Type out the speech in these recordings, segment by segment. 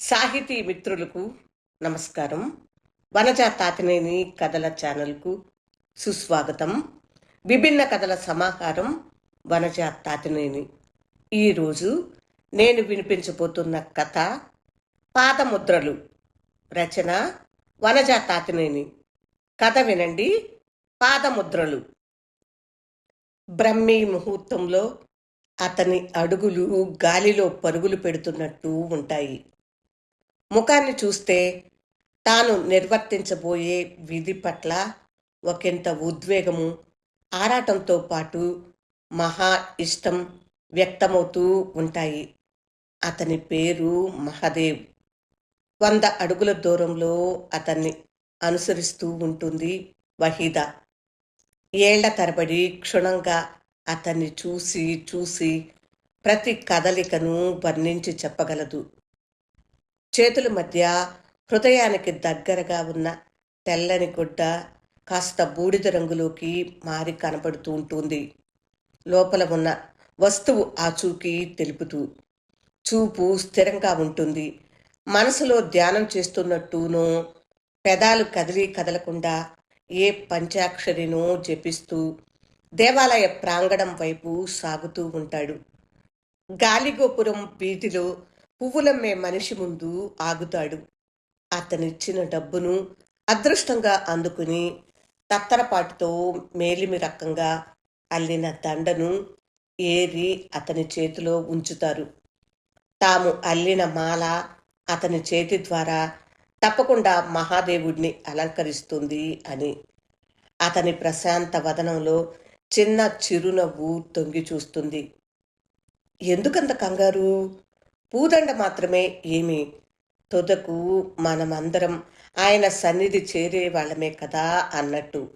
సాహితీ మిత్రులకు నమస్కారం. వనజా తాతినేని కథల ఛానల్కు సుస్వాగతం. విభిన్న కథల సమాహారం వనజా తాతినేని. ఈరోజు నేను వినిపించబోతున్న కథ పాదముద్రలు. రచన వనజా తాతినేని. కథ వినండి. పాదముద్రలు. బ్రహ్మీ ముహూర్తంలో అతని అడుగులు గాలిలో పరుగులు పెడుతున్నట్టు ఉంటాయి. ముఖాన్ని చూస్తే తాను నిర్వర్తించబోయే విధి పట్ల ఒకంత ఉద్వేగము ఆరాటంతో పాటు మహా ఇష్టం వ్యక్తమవుతూ ఉంటాయి. అతని పేరు మహదేవ్. వంద అడుగుల దూరంలో అతన్ని అనుసరిస్తూ ఉంటుంది వహీదా. ఏళ్ళ తరబడి క్షుణంగా అతన్ని చూసి చూసి ప్రతి కదలికను వర్ణించి చెప్పగలదు. చేతుల మధ్య హృదయానికి దగ్గరగా ఉన్న తెల్లని గుడ్డ కాస్త బూడిద రంగులోకి మారి కనపడుతూ ఉంటుంది. లోపల ఉన్న వస్తువు ఆచూకీ తెలుపుతూ చూపు స్థిరంగా ఉంటుంది. మనసులో ధ్యానం చేస్తున్నట్టునో పెదాలు కదిలి కదలకుండా ఏ పంచాక్షరినో జపిస్తూ దేవాలయ ప్రాంగణం వైపు సాగుతూ ఉంటాడు. గాలిగోపురం వీధిలో పువ్వులమ్మే మనిషి ముందు ఆగుతాడు. అతనిచ్చిన డబ్బును అదృష్టంగా అందుకుని తత్తరపాటుతో మేలిమి రకంగా అల్లిన దండను ఏరి అతని చేతిలో ఉంచుతారు. తాము అల్లిన మాల అతని చేతి ద్వారా తప్పకుండా మహాదేవుడిని అలంకరిస్తుంది అని. అతని ప్రశాంత వదనంలో చిన్న చిరునవ్వు తొంగి చూస్తుంది. ఎందుకంత కంగారు? పూదండ మాత్రమే ఏమి తుదకు మనమందరం ఆయన సన్నిధి చేరే వాళ్ళమే కదా అన్నట్టు.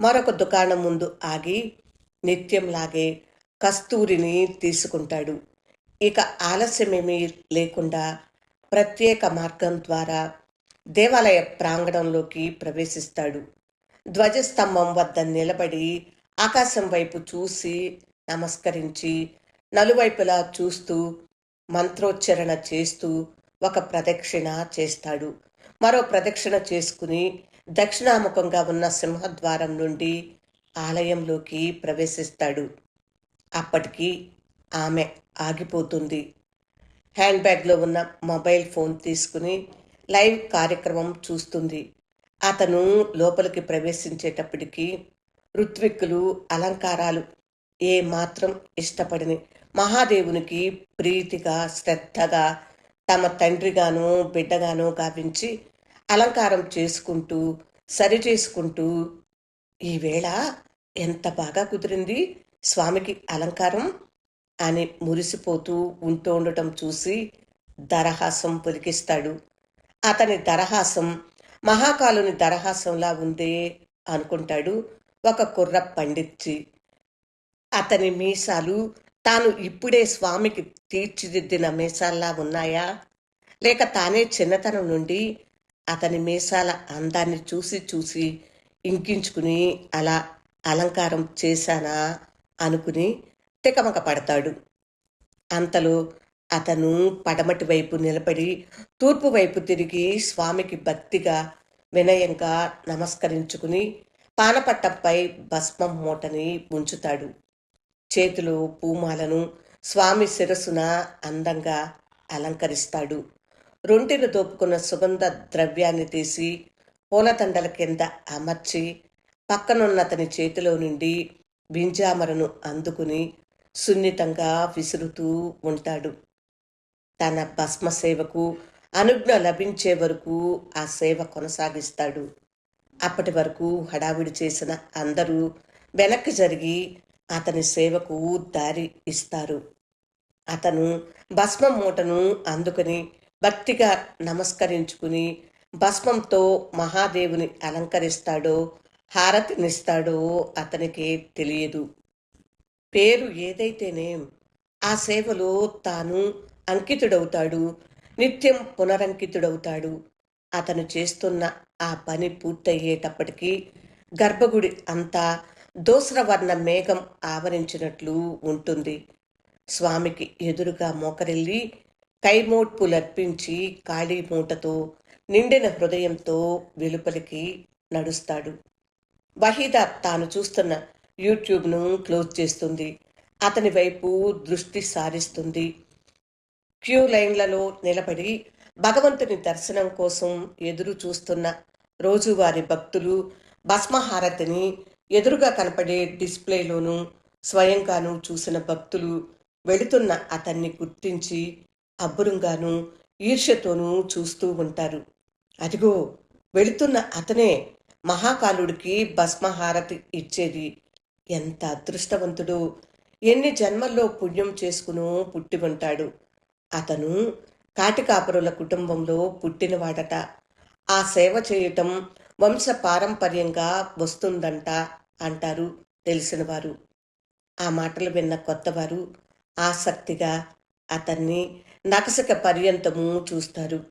మరొక దుకాణం ముందు ఆగి నిత్యంలాగే కస్తూరిని తీసుకుంటాడు. ఇక ఆలస్యమేమీ లేకుండా ప్రత్యేక మార్గం ద్వారా దేవాలయ ప్రాంగణంలోకి ప్రవేశిస్తాడు. ధ్వజస్తంభం వద్ద నిలబడి ఆకాశం వైపు చూసి నమస్కరించి నలువైపులా చూస్తూ మంత్రోచ్చరణ చేస్తూ ఒక ప్రదక్షిణ చేస్తాడు. మరో ప్రదక్షిణ చేసుకుని దక్షిణాముఖంగా ఉన్న సింహద్వారం నుండి ఆలయంలోకి ప్రవేశిస్తాడు. అప్పటికి ఆమె ఆగిపోతుంది. హ్యాండ్ బ్యాగ్లో ఉన్న మొబైల్ ఫోన్ తీసుకుని లైవ్ కార్యక్రమం చూస్తుంది. అతను లోపలికి ప్రవేశించేటప్పటికి ఋత్విక్కులు అలంకారాలు ఏ మాత్రం ఇష్టపడిని మహాదేవునికి ప్రీతిగా శ్రద్ధగా తమ తండ్రిగాను బిడ్డగాను గావించి అలంకారం చేసుకుంటూ సరి చేసుకుంటూ ఈవేళ ఎంత బాగా కుదిరింది. స్వామికి అలంకారం అని మురిసిపోతూ ఉంటూ ఉండటం చూసి దరహాసం పొలికిస్తాడు అతని దరహాసం మహాకాలుని దరహాసంలా ఉందే అనుకుంటాడు ఒక కుర్ర పండిత్జీ. అతని మీసాలు తాను ఇప్పుడే స్వామికి తీర్చిదిద్దిన మీసాల్లా ఉన్నాయా? లేక తానే చిన్నతనం నుండి అతని మీసాల అందాన్ని చూసి చూసి ఇంకించుకుని అలా అలంకారం చేశానా అనుకుని తికమక పడతాడు. అంతలో అతను పడమటి వైపు నిలబడి తూర్పు వైపు తిరిగి స్వామికి భక్తిగా వినయంగా నమస్కరించుకుని పానపట్టంపై భస్మం మూటని ఉంచుతాడు చేతిలో పూమాలను స్వామి శిరస్సున అందంగా అలంకరిస్తాడు. రొంటిని దోపుకున్న సుగంధ ద్రవ్యాన్ని తీసి పూలదండల కింద అమర్చి పక్కనున్న అతని చేతిలో నుండి బింజామరను అందుకుని సున్నితంగా విసురుతూ ఉంటాడు. తన భస్మ సేవకు అనుజ్ఞ లభించే వరకు ఆ సేవ కొనసాగిస్తాడు. అప్పటి వరకు హడావిడి చేసిన అందరూ వెనక్కి జరిగి అతని సేవకు దారి ఇస్తారు అతను భస్మం మూటను అందుకుని భక్తిగా నమస్కరించుకుని భస్మంతో మహాదేవుని అలంకరిస్తాడో హారతినిస్తాడో అతనికి తెలియదు. పేరు ఏదైతేనేం ఆ సేవలో తాను అంకితుడవుతాడు నిత్యం పునరంకితుడవుతాడు. అతను చేస్తున్న ఆ పని పూర్తయ్యేటప్పటికీ గర్భగుడి అంతా దోసరవర్ణ మేఘం ఆవరించినట్లు ఉంటుంది. స్వామికి ఎదురుగా మోకరిల్లి కైమోడ్పులర్పించి ఖాళీ మూటతో నిండిన హృదయంతో వెలుపలికి నడుస్తాడు. వహీదా తాను చూస్తున్న యూట్యూబ్ను క్లోజ్ చేస్తుంది. అతని వైపు దృష్టి సారిస్తుంది. క్యూ లైన్లలో నిలబడి భగవంతుని దర్శనం కోసం ఎదురు చూస్తున్న రోజువారి భక్తులు భస్మహారతిని ఎదురుగా కనపడే డిస్ప్లేలోనూ స్వయంగానూ చూసిన భక్తులు వెళుతున్న అతన్ని గుర్తించి అబ్బురంగానూ ఈర్ష్యతోనూ చూస్తూ ఉంటారు. అదిగో వెళుతున్న అతనే మహాకాలుడికి భస్మహారతి ఇచ్చేది. ఎంత అదృష్టవంతుడు! ఎన్ని జన్మల్లో పుణ్యం చేసుకునో పుట్టి ఉంటాడు. అతను కాటికాపురుల కుటుంబంలో పుట్టినవాడట. ఆ సేవ చేయటం వంశ పారంపర్యంగా వస్తుందంట. అంటారు తెలిసినవారు. ఆ మాటలు విన్న కొత్తవారు ఆసక్తిగా అతన్ని నకసక పర్యంతము చూస్తారు.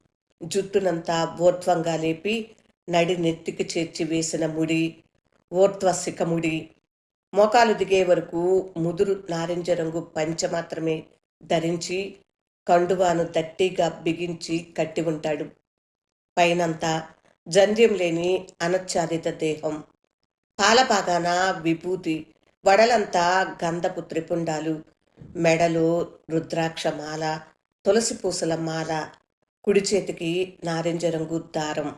జుట్టునంతా ఊర్ధ్వంగా లేపి నడి నెత్తికి చేర్చి వేసిన ముడి ఊర్ధ్వ ముడి. మోకాలు దిగే వరకు ముదురు నారింజ రంగు పంచ మాత్రమే ధరించి కండువాను దట్టిగా బిగించి కట్టి ఉంటాడు. పైనంతా జంధ్యం లేని అనచ్ఛాదిత దేహం. పాలపాగాన విభూతి వడలంతా గంధపు త్రిపుండాలు మెడలో రుద్రాక్ష మాల తులసి పూసల మాల కుడి చేతికి నారింజ రంగు దారం.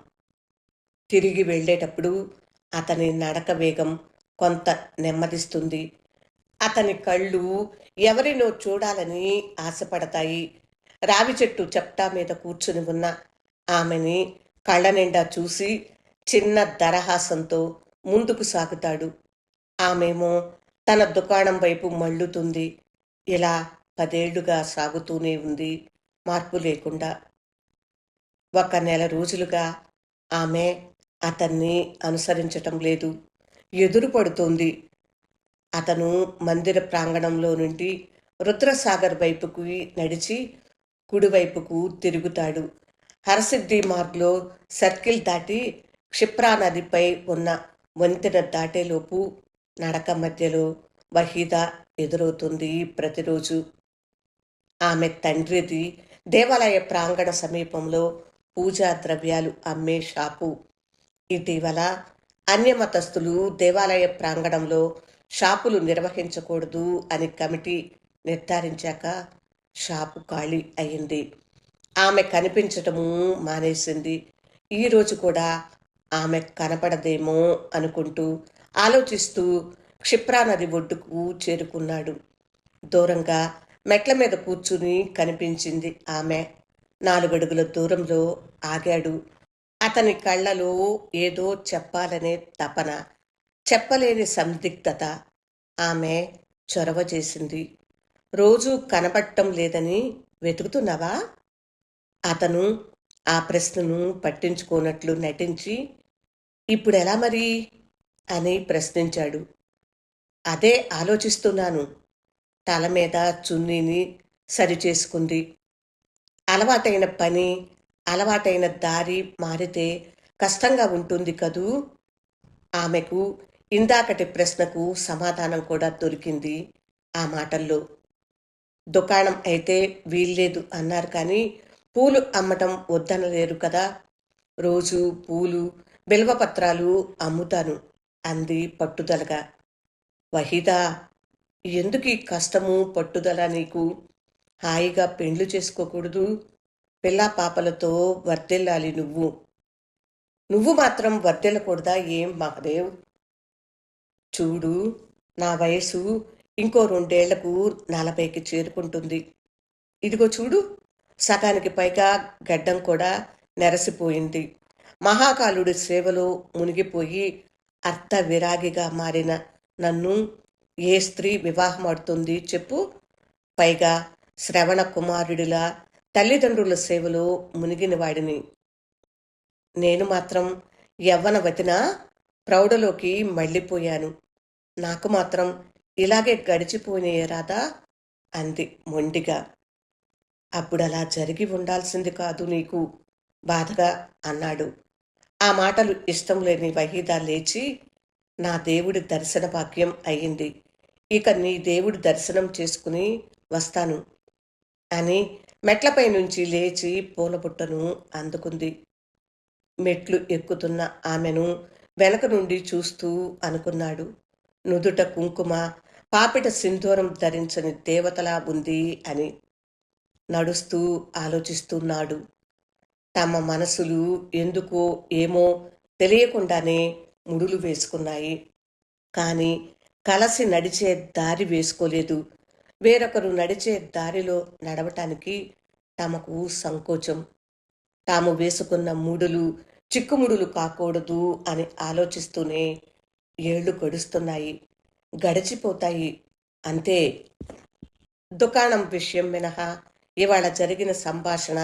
తిరిగి వెళ్ళేటప్పుడు అతని నడక వేగం కొంత నెమ్మదిస్తుంది. అతని కళ్ళు ఎవరినో చూడాలని ఆశపడతాయి. రావి చెట్టు చెప్టా మీద కూర్చుని ఉన్న ఆమెని కళ్ళ నిండా చూసి చిన్న దరహాసంతో ముందుకు సాగుతాడు. ఆమెమో తన దుకాణం వైపు మళ్ళుతుంది. ఇలా పదేళ్ళుగా సాగుతూనే ఉంది మార్పు లేకుండా. ఒక నెల రోజులుగా ఆమె అతన్ని అనుసరించటం లేదు. ఎదురుపడుతోంది అతను మందిర ప్రాంగణంలో నుండి రుద్రసాగర్ వైపుకు నడిచి కుడివైపుకు తిరుగుతాడు. హరసిద్ధి మార్గ్లో సర్కిల్ దాటి క్షిప్రా నదిపై ఉన్న వంతెన దాటేలోపు నడక మధ్యలో వహీదా ఎదురవుతుంది. ప్రతిరోజు ఆమె తండ్రిది దేవాలయ ప్రాంగణ సమీపంలో పూజా ద్రవ్యాలు అమ్మే షాపు. ఇటీవల అన్యమతస్థులు దేవాలయ ప్రాంగణంలో షాపులు నిర్వహించకూడదు అని కమిటీ నిర్ధారించాక షాపు ఖాళీ అయింది. ఆమె కనిపించటము మానేసింది. ఈరోజు కూడా ఆమె కనపడదేమో అనుకుంటూ ఆలోచిస్తూ క్షిప్రా నది ఒడ్డుకు చేరుకున్నాడు. దూరంగా మెట్ల మీద కూర్చుని కనిపించింది ఆమె. నాలుగడుగుల దూరంలో ఆగాడు. అతని కళ్ళలో ఏదో చెప్పాలనే తపన చెప్పలేని సందిగ్ధత ఆమె చొరవ చేసింది. రోజు కనపడటం లేదని వెతుకుతున్నావా? అతను ఆ ప్రశ్నను పట్టించుకోనట్లు నటించి ఇప్పుడు ఎలా మరి? అని ప్రశ్నించాడు. అదే ఆలోచిస్తున్నాను. తల మీద చున్నీని సరిచేసుకుంది. అలవాటైన పని అలవాటైన దారి మారితే కష్టంగా ఉంటుంది కదూ? ఆమెకు ఇందాకటి ప్రశ్నకు సమాధానం కూడా దొరికింది ఆ మాటల్లో. దుకాణం అయితే వీల్లేదు అన్నారు కానీ పూలు అమ్మటం వద్దనలేరు కదా? రోజు పూలు బిల్వపత్రాలు అమ్ముతాను అంది పట్టుదలగా. వహీదా ఎందుకు ఈ కష్టము పట్టుదల నీకు హాయిగా పెండ్లు చేసుకోకూడదు? పిల్లా పాపలతో వర్దెల్లాలి నువ్వు. నువ్వు మాత్రం వర్దెల్లకూడదా ఏం మహదేవ్? చూడు నా వయసు ఇంకో రెండేళ్ళకు నలభైకి చేరుకుంటుంది. ఇదిగో చూడు సగానికి పైగా గడ్డం కూడా నెరసిపోయింది. మహాకాలుడి సేవలో మునిగిపోయి అర్థ విరాగిగా మారిన నన్ను ఏ స్త్రీ వివాహమాడుతుంది చెప్పు. పైగా శ్రవణ కుమారుడిలా తల్లిదండ్రుల సేవలో మునిగిన వాడిని. నేను మాత్రం యవ్వనవతిన ప్రౌఢలోకి మళ్ళీపోయాను. నాకు మాత్రం ఇలాగే గడిచిపోయినే రాదా అంది మొండిగా. అప్పుడలా జరిగి ఉండాల్సింది కాదు నీకు బాధగా అన్నాడు. ఆ మాటలు ఇష్టం లేని వహీదా లేచి నా దేవుడి దర్శన భాగ్యం అయ్యింది. ఇక నీ దేవుడి దర్శనం చేసుకుని వస్తాను. అని మెట్లపై నుంచి లేచి పూలబుట్టను అందుకుంది. మెట్లు ఎక్కుతున్న ఆమెను వెనక నుండి చూస్తూ అనుకున్నాడు. నుదుట కుంకుమ పాపిట సింధూరం ధరించని దేవతలా ఉంది అని నడుస్తూ ఆలోచిస్తున్నాడు. తమ మనసులు ఎందుకో ఏమో తెలియకుండానే ముడులు వేసుకున్నాయి. కానీ కలసి నడిచే దారి వేసుకోలేదు. వేరొకరు నడిచే దారిలో నడవటానికి తమకు సంకోచం. తాము వేసుకున్న మూడులు చిక్కుముడులు కాకూడదు అని ఆలోచిస్తూనే ఏళ్ళు గడుస్తున్నాయి. గడిచిపోతాయి. అంతే. దుకాణం విషయం మినహా ఇవాళ జరిగిన సంభాషణ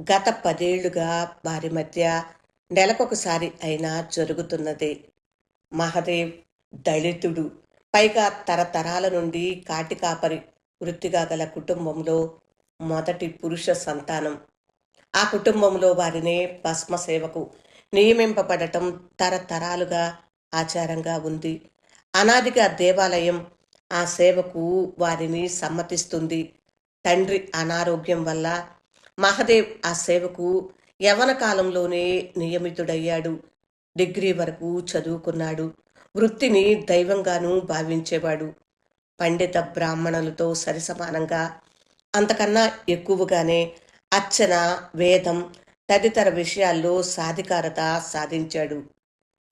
గత పదేళ్ళుగా వారి మధ్య నెలకొకసారి అయినా జరుగుతున్నదే. మహదేవ్ దళితుడు. పైగా తరతరాల నుండి కాటికాపరి వృత్తిగా గల కుటుంబంలో మొదటి పురుష సంతానం. ఆ కుటుంబంలో వారినే భస్మ సేవకు నియమింపబడటం తరతరాలుగా ఆచారంగా ఉంది. అనాదిగా దేవాలయం ఆ సేవకు వారిని సమ్మతిస్తుంది. తండ్రి అనారోగ్యం వల్ల మహదేవ్ ఆ సేవకు యవన కాలంలోనే నియమితుడయ్యాడు. డిగ్రీ వరకు చదువుకున్నాడు. వృత్తిని దైవంగానూ భావించేవాడు. పండిత బ్రాహ్మణులతో సరిసమానంగా అంతకన్నా ఎక్కువగానే అర్చన వేదం తదితర విషయాల్లో సాధికారత సాధించాడు.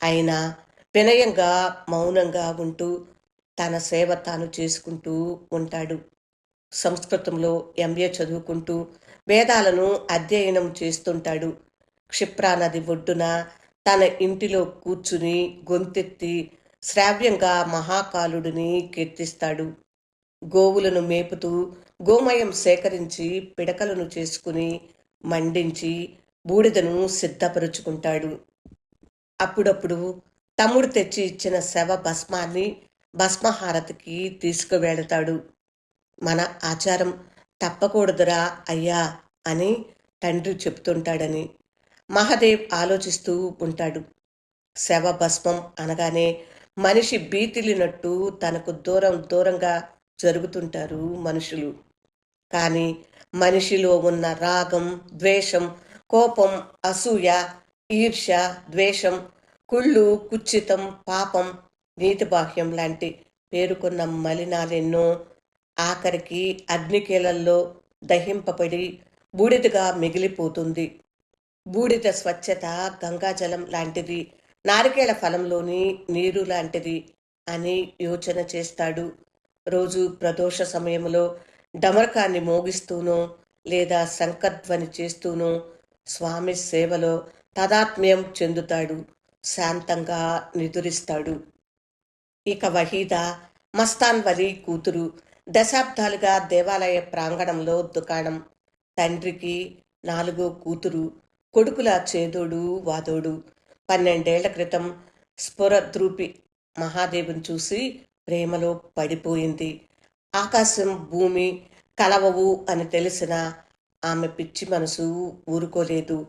అయినా వినయంగా మౌనంగా ఉంటూ తన సేవ తాను చేసుకుంటూ ఉంటాడు. సంస్కృతంలో ఎంఏ చదువుకుంటూ వేదాలను అధ్యయనం చేస్తుంటాడు. క్షిప్రా నది ఒడ్డున తన ఇంటిలో కూర్చుని గొంతెత్తి శ్రావ్యంగా మహాకాలుడిని కీర్తిస్తాడు. గోవులను మేపుతూ గోమయం సేకరించి పిడకలను చేసుకుని మండించి బూడిదను సిద్ధపరుచుకుంటాడు. అప్పుడప్పుడు తమ్ముడు తెచ్చి ఇచ్చిన శవ భస్మాన్ని భస్మహారతికి తీసుకువెళతాడు. మన ఆచారం తప్పకూడదురా అయ్యా అని తండ్రి చెప్తుంటాడని మహాదేవ్ ఆలోచిస్తూ ఉంటాడు. శవ భస్మం అనగానే మనిషి బీతిలినట్టు తనకు దూరం దూరంగా జరుగుతుంటారు మనుషులు. కానీ మనిషిలో ఉన్న రాగం ద్వేషం కోపం అసూయ ఈర్ష్య ద్వేషం కుళ్ళు కుచ్చితం పాపం నీతిబాహ్యం లాంటి పేరుకున్న మలినాలెన్నో ఆఖరికి అగ్నికీలల్లో దహింపబడి బూడిదగా మిగిలిపోతుంది. బూడిద స్వచ్ఛత గంగాజలం లాంటిది నారికేళ ఫలంలోని నీరు లాంటిది అని యోచన చేస్తాడు. రోజు ప్రదోష సమయంలో డమరకాన్ని మోగిస్తూనో లేదా శంఖధ్వని చేస్తూనో స్వామి సేవలో తదాత్మ్యం చెందుతాడు. శాంతంగా నిదురిస్తాడు. ఇక వహీద మస్తాన్ వలి కూతురు దశాబ్దాలుగా దేవాలయ ప్రాంగణంలో దుకాణం. తండ్రికి నాలుగో కూతురు కొడుకుల చేదోడు వాదోడు. పన్నెండేళ్ళ క్రితం స్ఫురద్రూపి మహాదేవుని చూసి ప్రేమలో పడిపోయింది. ఆకాశం భూమి కలవవు అని తెలిసిన ఆమె పిచ్చి మనసు ఊరుకోలేదు.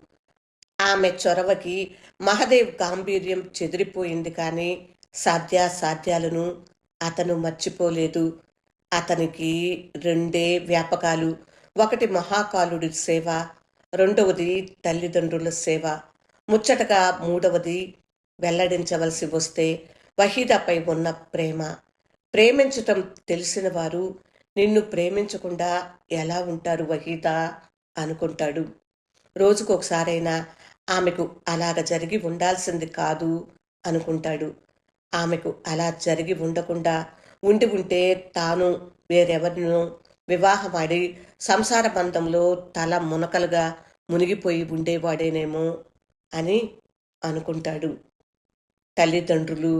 ఆమె చొరవకి మహదేవ్ గాంభీర్యం చెదిరిపోయింది కానీ సాధ్యాసాధ్యాలను అతను మర్చిపోలేదు. అతనికి రెండే వ్యాపకాలు. ఒకటి మహాకాలుడి సేవ రెండవది తల్లిదండ్రుల సేవ. ముచ్చటగా మూడవది వెల్లడించవలసి వస్తే వహీదాపై ఉన్న ప్రేమ. ప్రేమించటం తెలిసిన వారు నిన్ను ప్రేమించకుండా ఎలా ఉంటారు వహీద? అనుకుంటాడు. రోజుకొకసారైనా ఆమెకు అలాగ జరిగి ఉండాల్సింది కాదు అనుకుంటాడు. ఆమెకు అలా జరిగి ఉండకుండా ఉండి ఉంటే తాను వేరెవరినో వివాహమాడి సంసార బంధంలో తల మునకలుగా మునిగిపోయి ఉండేవాడేనేమో అని అనుకుంటాడు. తల్లిదండ్రులు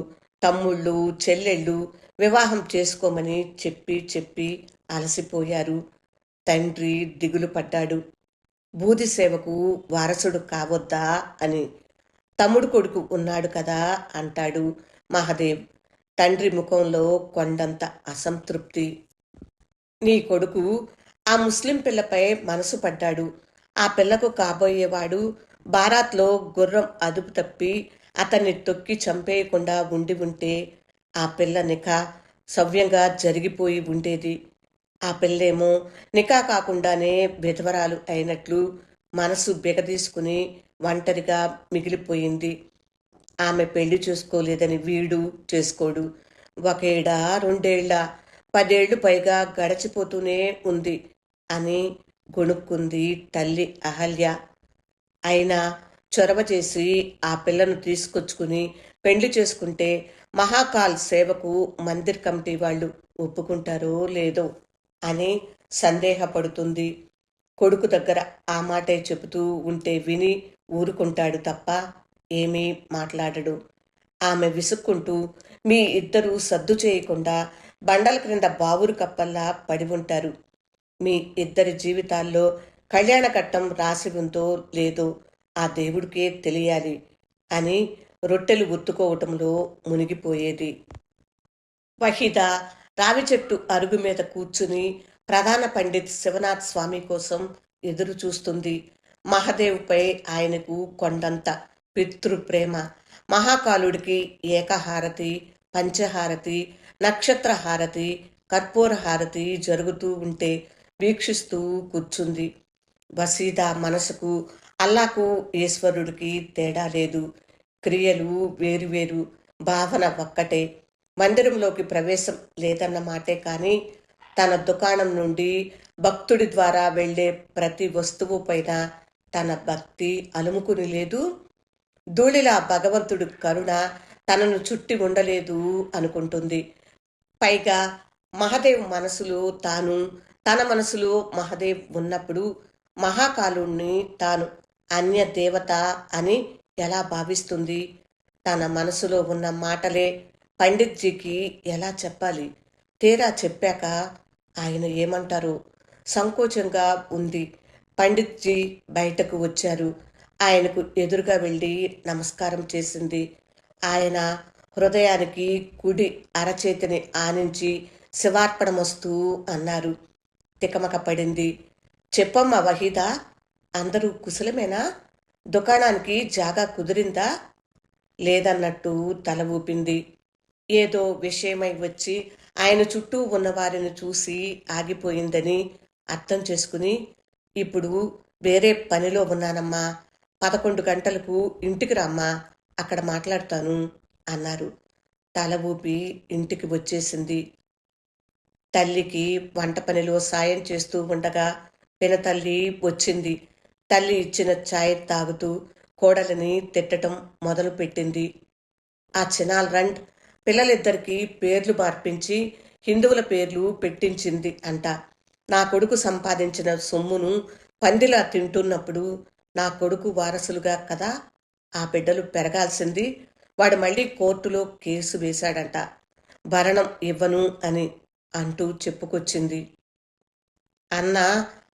తమ్ముళ్ళు చెల్లెళ్ళు వివాహం చేసుకోమని చెప్పి చెప్పి అలసిపోయారు. తండ్రి దిగులు పడ్డాడు. బూది సేవకు వారసుడు కావద్దా అని. తమ్ముడు కొడుకు ఉన్నాడు కదా అంటాడు మహదేవ్. తండ్రి ముఖంలో కొండంత అసంతృప్తి. నీ కొడుకు ఆ ముస్లిం పిల్లపై మనసు పడ్డాడు. ఆ పిల్లకు కాబోయేవాడు బారాత్లో గుర్రం అదుపు తప్పి అతన్ని తొక్కి చంపేయకుండా ఉండి ఉంటే ఆ పిల్ల నిఖ సవ్యంగా జరిగిపోయి ఉండేది. ఆ పిల్లేమో నిఖా కాకుండానే విధవరాలు అయినట్లు మనసు బిగదీసుకుని ఒంటరిగా మిగిలిపోయింది. ఆమె పెళ్ళి చేసుకోలేదని వీడు చేసుకోడు. ఒకేడా రెండేళ్ళ పదేళ్ళు పైగా గడచిపోతూనే ఉంది అని గొణుక్కుంది తల్లి అహల్య. అయినా చొరవ చేసి ఆ పిల్లను తీసుకొచ్చుకుని పెళ్ళి చేసుకుంటే మహాకాల్ సేవకు మందిర్ కమిటీ వాళ్ళు ఒప్పుకుంటారో లేదో అని సందేహపడుతుంది. కొడుకు దగ్గర ఆ మాటే చెబుతూ ఉంటే విని ఊరుకుంటాడు తప్ప ఏమీ మాట్లాడడు. ఆమె విసుక్కుంటూ మీ ఇద్దరూ సద్దు చేయకుండా బండల క్రింద బావురు కప్పల్లా పడి ఉంటారు. మీ ఇద్దరి జీవితాల్లో కళ్యాణ కట్టం రాసి ఉందో లేదో ఆ దేవుడికే తెలియాలి అని రొట్టెలు ఉత్తుకోవటంలో మునిగిపోయేది. వహిద రావి చెట్టు అరుగు మీద కూర్చుని ప్రధాన పండిత్ శివనాథ్ స్వామి కోసం ఎదురు చూస్తుంది మహదేవ్పై ఆయనకు కొండంత పితృ ప్రేమ మహాకాలుడికి ఏకహారతి పంచహారతి నక్షత్ర హారతి కర్పూర హారతి జరుగుతూ ఉంటే వీక్షిస్తూ కూర్చుంది. వసీద మనసుకు అల్లాకు ఈశ్వరుడికి తేడా లేదు. క్రియలు వేరువేరు భావన ఒక్కటే. మందిరంలోకి ప్రవేశం లేదన్న మాటే కానీ తన దుకాణం నుండి భక్తుడి ద్వారా వెళ్ళే ప్రతి వస్తువు పైన తన భక్తి అలుముకుని లేదు. ధూళిలా భగవంతుడు కరుణ తనను చుట్టి ఉండలేదు అనుకుంటుంది. పైగా మహదేవ్ మనసులో తాను తన మనసులో మహదేవ్ ఉన్నప్పుడు మహాకాలుణ్ణి తాను అన్య దేవత అని ఎలా భావిస్తుంది? తన మనసులో ఉన్న మాటలే పండిత్జీకి ఎలా చెప్పాలి? తీరా చెప్పాక ఆయన ఏమంటారు? సంకోచంగా ఉంది. పండిత్జీ బయటకు వచ్చారు. ఆయనకు ఎదురుగా వెళ్ళి నమస్కారం చేసింది. ఆయన హృదయానికి కుడి అరచేతిని ఆనించి శివార్పణమొస్తూ అన్నారు. తికమక పడింది చెప్పమ్మా వహీదా అందరూ కుశలమేనా? దుకాణానికి జాగా కుదిరిందా? లేదన్నట్టు తల ఊపింది. ఏదో విషయమై వచ్చి ఆయన చుట్టూ ఉన్నవారిని చూసి ఆగిపోయిందని అర్థం చేసుకుని ఇప్పుడు వేరే పనిలో ఉన్నానమ్మా. పదకొండు గంటలకు ఇంటికి రమ్మా అక్కడ మాట్లాడతాను అన్నారు. తల ఊపి ఇంటికి వచ్చేసింది. తల్లికి వంట పనిలో సాయం చేస్తూ ఉండగా పినతల్లి వచ్చింది. తల్లి ఇచ్చిన ఛాయ్ తాగుతూ కోడలిని తిట్టడం మొదలుపెట్టింది. ఆ చినాల్ రండ్ పిల్లలిద్దరికీ పేర్లు మార్పించి హిందువుల పేర్లు పెట్టించింది అంట. నా కొడుకు సంపాదించిన సొమ్మును పందిలా తింటున్నప్పుడు నా కొడుకు వారసులుగా కదా ఆ బిడ్డలు పెరగాల్సింది. వాడు మళ్ళీ కోర్టులో కేసు వేశాడంట. భరణం ఇవ్వను అని అంటూ చెప్పుకొచ్చింది. అన్న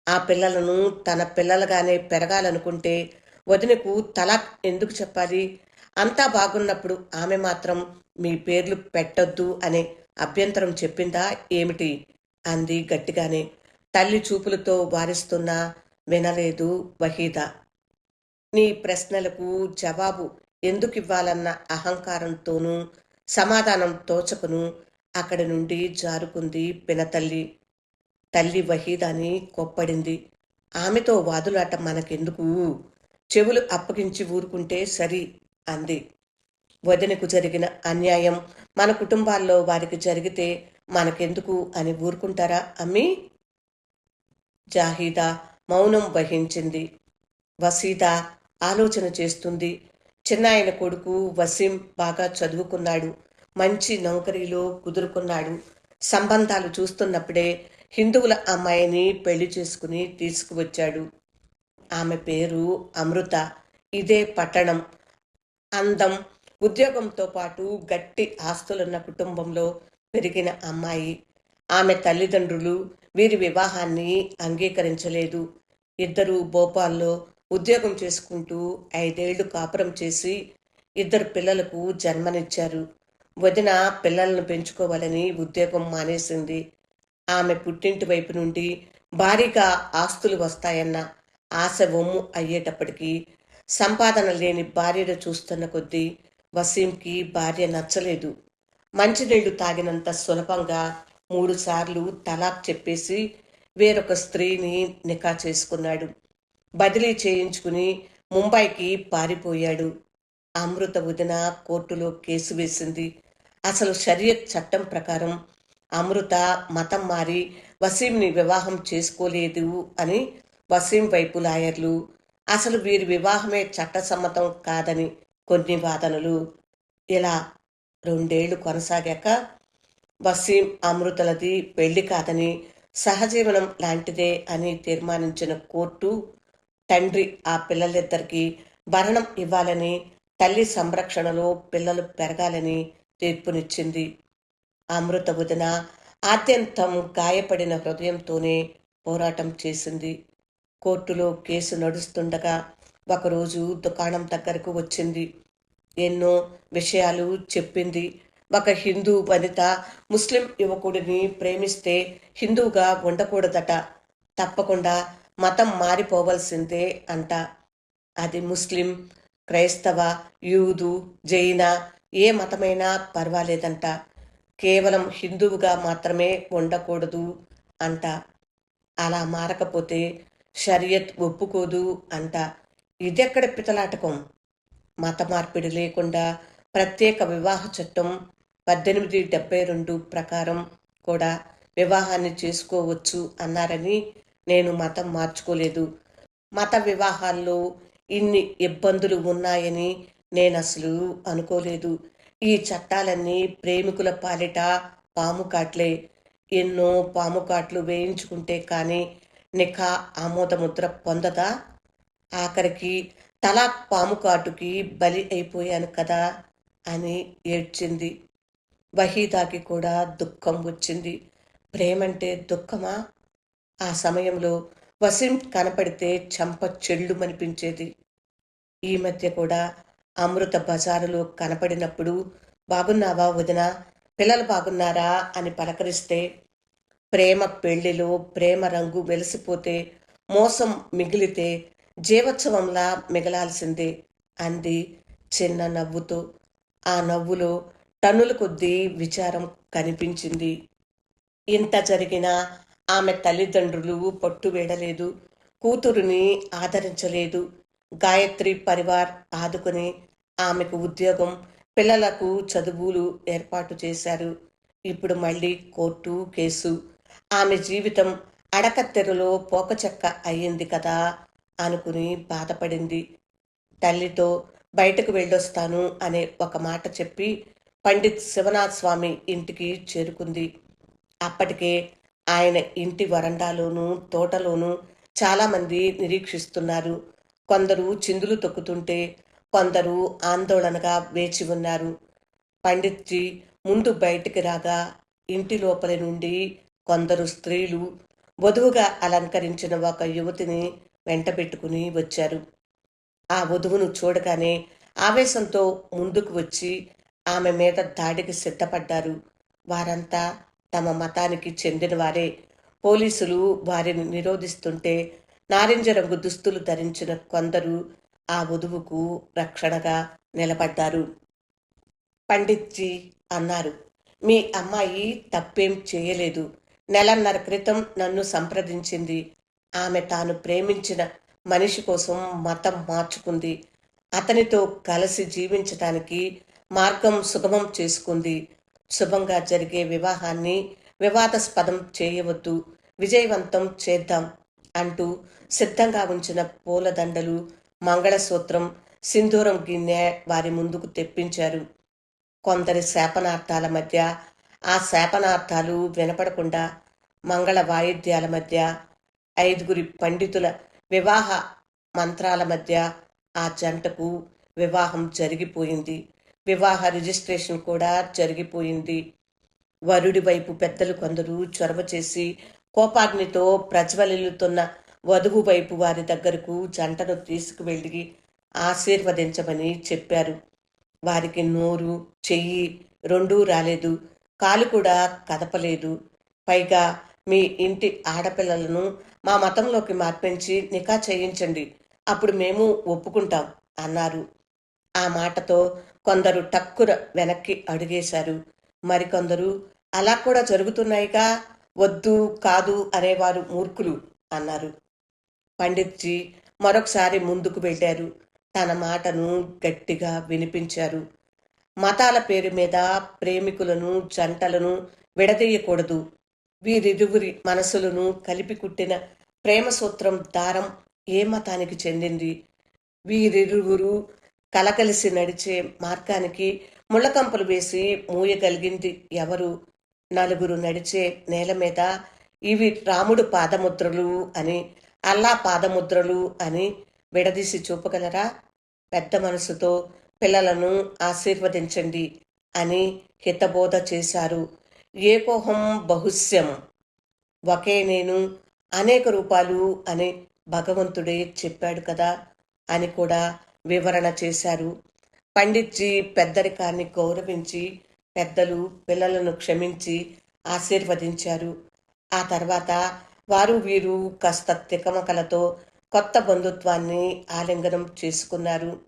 ఆ పిల్లలను తన పిల్లలుగానే పెరగాలనుకుంటే వదినకు తలాక్ ఎందుకు చెప్పాలి? అంతా బాగున్నప్పుడు ఆమె మాత్రం మీ పేర్లు పెట్టొద్దు అనే అభ్యంతరం చెప్పిందా ఏమిటి? అంది గట్టిగానే. తల్లి చూపులతో వారిస్తున్నా వినలేదు వహీదా. నీ ప్రశ్నలకు జవాబు ఎందుకు ఇవ్వాలన్న అహంకారంతోనూ సమాధానం తోచకును అక్కడి నుండి జారుకుంది పినతల్లి. తల్లి వహీదాని కొప్పడింది. ఆమెతో వాదులాట మనకెందుకు? చెవులు అప్పగించి ఊరుకుంటే సరి అంది. వదినకు జరిగిన అన్యాయం మన కుటుంబాల్లో వారికి జరిగితే మనకెందుకు అని ఊరుకుంటారా అమ్మి? జాహీదా మౌనం వహించింది. వసీదా ఆలోచన చేస్తుంది. చిన్నాయన కొడుకు వసీం బాగా చదువుకున్నాడు. మంచి నౌకరీలో కుదురుకున్నాడు. సంబంధాలు చూస్తున్నప్పుడే హిందువుల అమ్మాయిని పెళ్ళి చేసుకుని తీసుకువచ్చాడు. ఆమె పేరు అమృత. ఇదే పట్టణం. అందం. ఉద్యోగంతో పాటు గట్టి ఆస్తులున్న కుటుంబంలో పెరిగిన అమ్మాయి. ఆమె తల్లిదండ్రులు వీరి వివాహాన్ని అంగీకరించలేదు. ఇద్దరు భోపాల్లో ఉద్యోగం చేసుకుంటూ ఐదేళ్ళు కాపురం చేసి ఇద్దరు పిల్లలకు జన్మనిచ్చారు. వదిన పిల్లలను పెంచుకోవాలని ఉద్యోగం మానేసింది. ఆమె పుట్టింటి వైపు నుండి భారీగా ఆస్తులు వస్తాయన్న ఆశ ఒమ్ము అయ్యేటప్పటికీ సంపాదన లేని భార్యను చూస్తున్న కొద్దీ వసీంకి భార్య నచ్చలేదు. మంచినీళ్ళు తాగినంత సులభంగా మూడుసార్లు తలాక్ చెప్పేసి వేరొక స్త్రీని నికా చేసుకున్నాడు. బదిలీ చేయించుకుని ముంబైకి పారిపోయాడు. అమృత వదిన కోర్టులో కేసు వేసింది. అసలు షరియత్ చట్టం ప్రకారం అమృత మతం మారి వసీంని వివాహం చేసుకోలేదు అని వసీం వైపు లాయర్లు అసలు వీరి వివాహమే చట్టసమ్మతం కాదని కొన్ని వాదనలు. ఇలా రెండేళ్ళు కొనసాగాక వసీం అమృతలది పెళ్ళి కాదని సహజీవనం లాంటిదే అని తీర్మానించిన కోర్టు తండ్రి ఆ పిల్లలిద్దరికీ భరణం ఇవ్వాలని తల్లి సంరక్షణలో పిల్లలు పెరగాలని తీర్పునిచ్చింది. అమృత వదిన ఆద్యంతం గాయపడిన హృదయంతోనే పోరాటం చేసింది. కోర్టులో కేసు నడుస్తుండగా ఒకరోజు దుకాణం దగ్గరకు వచ్చింది. ఎన్నో విషయాలు చెప్పింది. ఒక హిందూ వనిత ముస్లిం యువకుడిని ప్రేమిస్తే హిందూగా ఉండకూడదట. తప్పకుండా మతం మారిపోవలసిందే అంట. అది ముస్లిం క్రైస్తవ యూదు జైన ఏ మతమైనా పర్వాలేదంట. కేవలం హిందువుగా మాత్రమే ఉండకూడదు అంట. అలా మారకపోతే షరియత్ ఒప్పుకోదు అంట. ఇదెక్కడ పితలాటకం? మత మార్పిడి లేకుండా ప్రత్యేక వివాహ చట్టం పద్దెనిమిది డెబ్బై రెండు ప్రకారం కూడా వివాహాన్ని చేసుకోవచ్చు అన్నారని నేను మతం మార్చుకోలేదు. మత వివాహాల్లో ఇన్ని ఇబ్బందులు ఉన్నాయని నేను అసలు అనుకోలేదు. ఈ చట్టాలన్నీ ప్రేమికుల పాలిట పాము కాట్లే. ఎన్నో పాము కాట్లు వేయించుకుంటే కానీ నిఖా ఆమోదముద్ర పొందదా? ఆఖరికి తలాక్ పాము కాటుకి బలి అయిపోయాను కదా అని ఏడ్చింది. వహీదాకి కూడా దుఃఖం వచ్చింది. ప్రేమంటే దుఃఖమా? ఆ సమయంలో వసీం కనపడితే చంప చెళ్ళుమనిపించేది. ఈ మధ్య కూడా అమృత బజారులో కనపడినప్పుడు బాగున్నావా వదిన? పిల్లలు బాగున్నారా? అని పలకరిస్తే ప్రేమ పెళ్ళిలో ప్రేమ రంగు వెలిసిపోతే మోసం మిగిలితే జీవోత్సవంలా మిగలాల్సిందే అంది చిన్న నవ్వుతో. ఆ నవ్వులో టన్నుల కొద్దీ విచారం కనిపించింది. ఇంత జరిగినా ఆమె తల్లిదండ్రులు పట్టు వేడలేదు కూతురుని ఆదరించలేదు గాయత్రి పరివార్ ఆదుకుని ఆమెకు ఉద్యోగం పిల్లలకు చదువులు ఏర్పాటు చేశారు. ఇప్పుడు మళ్ళీ కోర్టు కేసు. ఆమె జీవితం అడకత్తెరలో పోకచెక్క అయ్యింది కదా అనుకుని బాధపడింది. తల్లితో బయటకు వెళ్ళొస్తాను అనే ఒక మాట చెప్పి పండిత్ శివనాథ్ స్వామి ఇంటికి చేరుకుంది. అప్పటికే ఆయన ఇంటి వరండాలోనూ తోటలోనూ చాలామంది నిరీక్షిస్తున్నారు. కొందరు చిందులు తొక్కుతుంటే కొందరు ఆందోళనగా వేచి ఉన్నారు. పండిత్జీ ముందు బయటికి రాగా ఇంటి లోపలి నుండి కొందరు స్త్రీలు వధువుగా అలంకరించిన ఒక యువతిని వెంటబెట్టుకుని వచ్చారు. ఆ వధువును చూడగానే ఆవేశంతో ముందుకు వచ్చి ఆమె మీద దాడికి సిద్ధపడ్డారు. వారంతా తమ మతానికి చెందినవారే పోలీసులు వారిని నిరోధిస్తుంటే నారింజ రంగు దుస్తులు ధరించిన కొందరు ఆ వధువుకు రక్షణగా నిలబడ్డారు. పండిత్జీ అన్నారు మీ అమ్మాయి తప్పేం చేయలేదు. నెలన్నర క్రితం నన్ను సంప్రదించింది. ఆమె తాను ప్రేమించిన మనిషి కోసం మతం మార్చుకుంది. అతనితో కలిసి జీవించటానికి మార్గం సుగమం చేసుకుంది. శుభంగా జరిగే వివాహాన్ని వివాదాస్పదం చేయవద్దు విజయవంతం చేద్దాం అంటూ సిద్ధంగా ఉంచిన పూలదండలు మంగళసూత్రం సింధూరం గిన్నె వారి ముందుకు తెప్పించారు. కొందరి శాపనార్థాల మధ్య ఆ శాపనార్థాలు వినపడకుండా మంగళ వాయిద్యాల మధ్య ఐదుగురి పండితుల వివాహ మంత్రాల మధ్య ఆ జంటకు వివాహం జరిగిపోయింది. వివాహ రిజిస్ట్రేషన్ కూడా జరిగిపోయింది. వరుడి వైపు పెద్దలు కొందరు చొరవ చేసి కోపాగ్నితో ప్రజ్వలిల్లుతున్న వధువు వైపు వారి దగ్గరకు జంటను తీసుకువెళ్ళి ఆశీర్వదించమని చెప్పారు. వారికి నోరు చెయ్యి రెండూ రాలేదు. కాలు కూడా కదపలేదు. పైగా మీ ఇంటి ఆడపిల్లలను మా మతంలోకి మార్పించి నికా చేయించండి. అప్పుడు మేము ఒప్పుకుంటాం అన్నారు. ఆ మాటతో కొందరు టక్కుర వెనక్కి అడుగేశారు. మరికొందరు అలా కూడా జరుగుతున్నాయిగా? వద్దు కాదు అనేవారు మూర్ఖులు అన్నారు. పండిత్జీ మరొకసారి ముందుకు వెళ్ళారు. తన మాటను గట్టిగా వినిపించారు. మతాల పేరు మీద ప్రేమికులను జంటలను విడదీయకూడదు. వీరిరువురి మనసులను కలిపి కుట్టిన ప్రేమ సూత్రం దారం ఏ మతానికి చెందింది? వీరిరువురు కలకలిసి నడిచే మార్గానికి ముళ్ళకంపలు వేసి మూయగలిగింది ఎవరు? నలుగురు నడిచే నేల మీద ఇవి రాముడు పాదముద్రలు అని అల్లా పాదముద్రలు అని విడదీసి చూపగలరా? పెద్ద మనసుతో పిల్లలను ఆశీర్వదించండి అని హితబోధ చేశారు. ఏకోహం బహుశ్యం ఒకే నేను అనేక రూపాలు అని భగవంతుడే చెప్పాడు కదా అని కూడా వివరణ చేశారు. పండిత్జీ పెద్దరికాన్ని గౌరవించి పెద్దలు పిల్లలను క్షమించి ఆశీర్వదించారు. ఆ తర్వాత వారు వీరు కాస్త తికమకలతో కొత్త బంధుత్వాన్ని ఆలింగనం చేసుకున్నారు.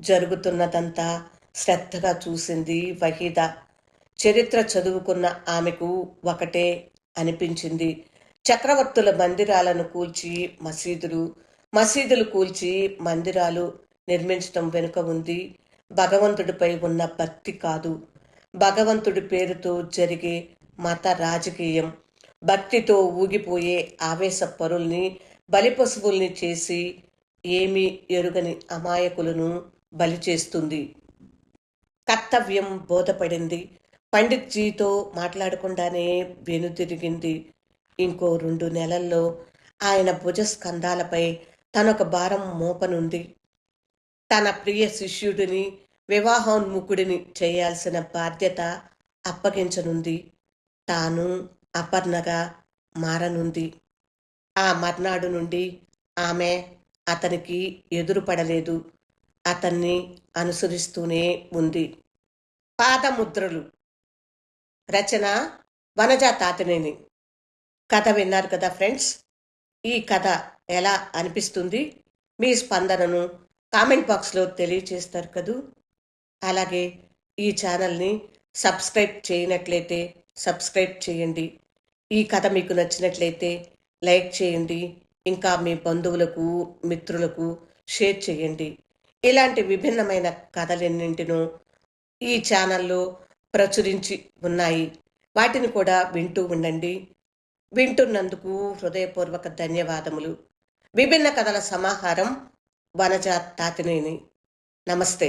జరుగుతున్నదంతా శ్రద్ధగా చూసింది వహీద. చరిత్ర చదువుకున్న ఆమెకు ఒకటే అనిపించింది. చక్రవర్తుల మందిరాలను కూల్చి మసీదులు మసీదులు కూల్చి మందిరాలు నిర్మించటం వెనుక ఉంది. భగవంతుడిపై ఉన్న భక్తి కాదు. భగవంతుడి పేరుతో జరిగే మత రాజకీయం భక్తితో ఊగిపోయే ఆవేశ పరుల్ని బలిపశువుల్ని చేసి ఏమీ ఎరుగని అమాయకులను బలి చేస్తుంది. కర్తవ్యం బోధపడింది. పండిత్జీతో మాట్లాడకుండానే వెనుతిరిగింది. ఇంకో రెండు నెలల్లో ఆయన భుజస్కంధాలపై తనొక భారం మోపనుంది. తన ప్రియ శిష్యుడిని వివాహోన్ముఖుడిని చేయాల్సిన బాధ్యత అప్పగించనుంది. తాను అపర్ణగా మారనుంది. ఆ మర్నాడు నుండి ఆమె అతనికి ఎదురుపడలేదు. అతన్ని అనుసరిస్తూనే ఉంది. పాదముద్రలు. రచన వనజా తాతనేని. కథ విన్నారు కదా ఫ్రెండ్స్? ఈ కథ ఎలా అనిపిస్తుంది? మీ స్పందనను కామెంట్ బాక్స్లో తెలియచేస్తారు కదూ. అలాగే ఈ ఛానల్ని సబ్స్క్రైబ్ చేయనట్లయితే సబ్స్క్రైబ్ చేయండి. ఈ కథ మీకు నచ్చినట్లయితే లైక్ చేయండి. ఇంకా మీ బంధువులకు మిత్రులకు షేర్ చేయండి. ఇలాంటి విభిన్నమైన కథలెన్నింటినో ఈ ఛానల్లో ప్రచురించి ఉన్నాయి. వాటిని కూడా వింటూ ఉండండి. వింటున్నందుకు హృదయపూర్వక ధన్యవాదములు. విభిన్న కథల సమాహారం వనజా తాతినేని నమస్తే